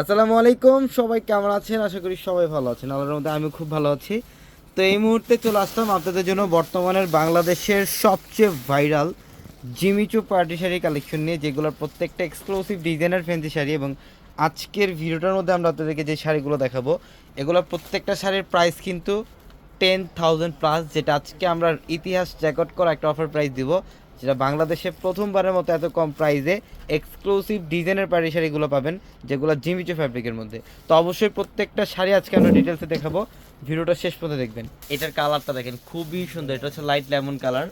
আসসালামু আলাইকুম, সবাই কেমন আছেন? আশা করি সবাই ভালো আছেন। আল্লাহর মধ্যে আমি খুব ভালো আছি। তো এই মুহূর্তে চলে আসলাম আপনাদের জন্য বর্তমানের বাংলাদেশের সবচেয়ে viral Jimmy Choo party sari collection নিয়ে, যেগুলোর প্রত্যেকটা এক্সক্লুসিভ ডিজাইনার ফ্যান্সি শাড়ি এবং আজকের ভিডিওটার মধ্যে আমরা আপনাদেরকে যে শাড়িগুলো দেখাবো এগুলোর প্রত্যেকটা শাড়ির প্রাইস কিন্তু টেন থাউজেন্ড প্লাস যেটা আজকে আমরা ইতিহাস রেকর্ড করা একটা অফার প্রাইস দিব। যেটা বাংলাদেশে প্রথমবারের মতো এত কম প্রাইসে এক্সক্লুসিভ ডিজাইনের পাড়ি শাড়িগুলো পাবেন, যেগুলো জিমিচো ফ্যাব্রিকের মধ্যে। তো অবশ্যই প্রত্যেকটা শাড়ি আজকে আমরা ডিটেলসে দেখাবো। ভিডিওটা শেষ পর্যন্ত দেখবেন। এটার কালারটা দেখেন, খুবই সুন্দর। এটা হচ্ছে লাইট লেমন কালার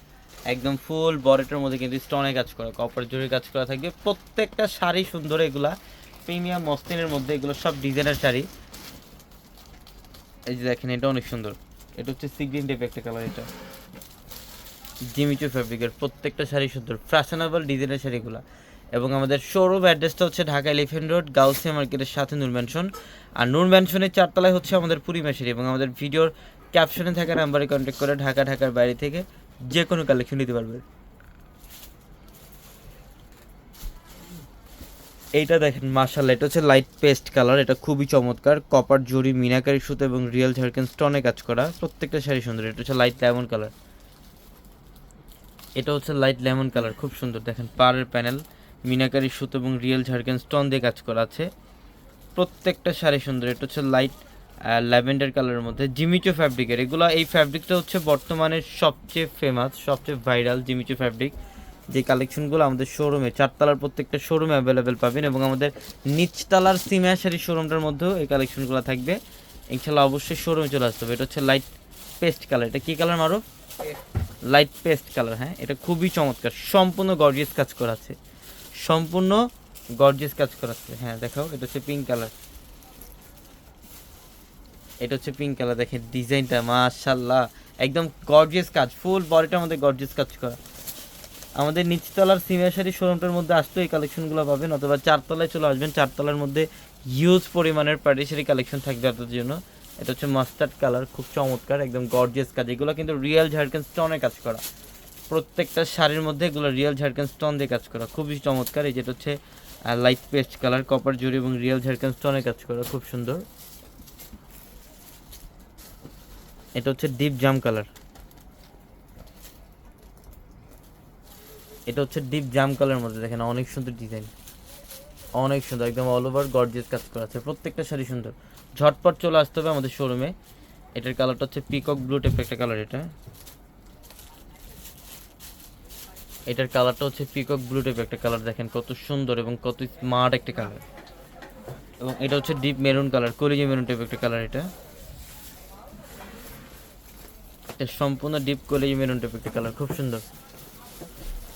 একদম ফুল বরেটের মধ্যে কিন্তু স্টোনে কাজ করা কপার জুড়ে কাজ করা থাকবে। প্রত্যেকটা শাড়ি সুন্দর, এগুলা প্রিমিয়াম মস্তিনের মধ্যে, এগুলো সব ডিজাইনের শাড়ি। এই যে দেখেন, এটা অনেক সুন্দর। এটা হচ্ছে সিগ্রিন টাইপ একটা কালার এটা। জিমিচু ফেব্রিকের প্রত্যেকটা শাড়ি সুন্দর ফ্যাশনেবল ডিজাইনের শাড়িগুলো। এবং আমাদের শোরুম অ্যাড্রেসটা হচ্ছে ঢাকা এলিফেন্ট রোড গাউসিয়া মার্কেটের সাথে নূর ম্যানশন আর নূর ম্যানশনের চারতলায় হচ্ছে আমাদের পূর্ণিমা শাড়ি এবং আমাদের ভিডিওর ক্যাপশনে থাকা নাম্বারে কন্ট্যাক্ট করে ঢাকা, ঢাকার বাইরে থেকে যে কোনো কালেকশন নিতে পারবে। এইটা দেখেন মার্শাল্লাহ এটা হচ্ছে লাইট পেস্ট কালার এটা খুবই চমৎকার। কপার জরি মিনাকারি সুতো এবং রিয়েল ঝাড়কেন স্টোনে কাজ করা প্রত্যেকটা শাড়ি সুন্দর, এটা হচ্ছে লাইট লেমন কালার এটা হচ্ছে লাইট লেমন কালার খুব সুন্দর। দেখেন, পাড়ের প্যানেল মিনাকারি সুতো এবং রিয়েল ঝাড়কেন স্টোন দিয়ে কাজ করা আছে। প্রত্যেকটা শাড়ি সুন্দর, এটা হচ্ছে লাইট ল্যাভেন্ডার কালারের মধ্যে। জিমিচো ফ্যাব্রিকের এগুলো এই ফ্যাব্রিকটা হচ্ছে বর্তমানে সবচেয়ে ফেমাস সবচেয়ে ভাইরাল জিমিচো ফ্যাব্রিক যে কালেকশনগুলো আমাদের শোরুমে চারতলার প্রত্যেকটা শোরুমে অ্যাভেলেবেল পাবেন এবং আমাদের নিচতলার সিমিয়া শাড়ি শোরুমটার মধ্যেও এই কালেকশনগুলো থাকবে। ইনশাল্লাহ অবশ্যই শোরুমে চলে আসতে হবে। এটা হচ্ছে লাইট পেস্ট কালার এটা কী কালার মারো লাইট পেস্ট কালার হ্যাঁ? এটা খুবই চমৎকার। সম্পূর্ণ গর্জিয়াস কাজ করা আছে। সম্পূর্ণ গর্জিয়াস কাজ করা আছে। হ্যাঁ দেখাও, এটা হচ্ছে পিঙ্ক কালার এটা হচ্ছে পিঙ্ক কালার দেখেন ডিজাইনটা মাশাল্লাহ একদম গর্জিয়াস কাজ ফুল বডিটার মধ্যে গর্জিয়াস কাজ করা। আমাদের নিচতলার সিমিয়াশারি শোরুমটার মধ্যে আসলে এই কালেকশনগুলো পাবেন, অথবা চারতলায় চলে আসবেন। চারতলার মধ্যে হিউজ পরিমাণের পার্টিশারি কালেকশন থাকবে আপনাদের জন্য। এটা হচ্ছে মাস্টার্ড কালার খুব চমৎকার, একদম গর্জিয়াস কাজ। এগুলো কিন্তু রিয়েল ঝাড়খান স্টোনে কাজ করা। প্রত্যেকটা শাড়ির মধ্যে এগুলো রিয়েল ঝাড়খান স্টোন দিয়ে কাজ করা। খুবই চমৎকার, এই যেটা হচ্ছে লাইট পেস্ট কালার কপার জুড়ি এবং রিয়েল ঝাড়খান স্টোনে কাজ করা, খুব সুন্দর। এটা হচ্ছে ডিপ জাম কালার এটা হচ্ছে ডিপ জাম কালারের মধ্যে, দেখেন, অনেক সুন্দর ডিজাইন অনেক সুন্দর, একদম অল ওভার গর্জিয়াস কাজ করা আছে, প্রত্যেকটা শাড়ি সুন্দর। ঝটপট চলে আসতে হবে আমাদের শোরুমে এটার কালারটা হচ্ছে পিকক ব্লু টাইপ একটা কালার এটা। এটার কালারটা হচ্ছে পিকক ব্লু টাইপ একটা কালার দেখেন কত সুন্দর এবং কত স্মার্ট একটা কালার এবং এটা হচ্ছে ডিপ মেরুন কালার কলিজি মেরুন টাইপ একটা কালার এটা। এটা সম্পূর্ণ ডিপ কলিজি মেরুন টাইপ একটা কালার খুব সুন্দর।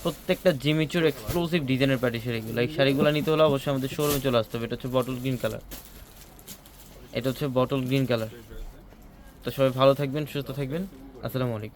প্রত্যেকটা জিমিচুর এক্সক্লুসিভ ডিজাইনের প্যাটি শাড়িগুলো। এই শাড়িগুলো নিতে হলে অবশ্যই আমাদের শোরুমে চলে আসতে হবে। এটা হচ্ছে বটল গ্রিন কালার এটা হচ্ছে বটল গ্রিন কালার তো সবাই ভালো থাকবেন, সুস্থ থাকবেন। আসসালামু আলাইকুম।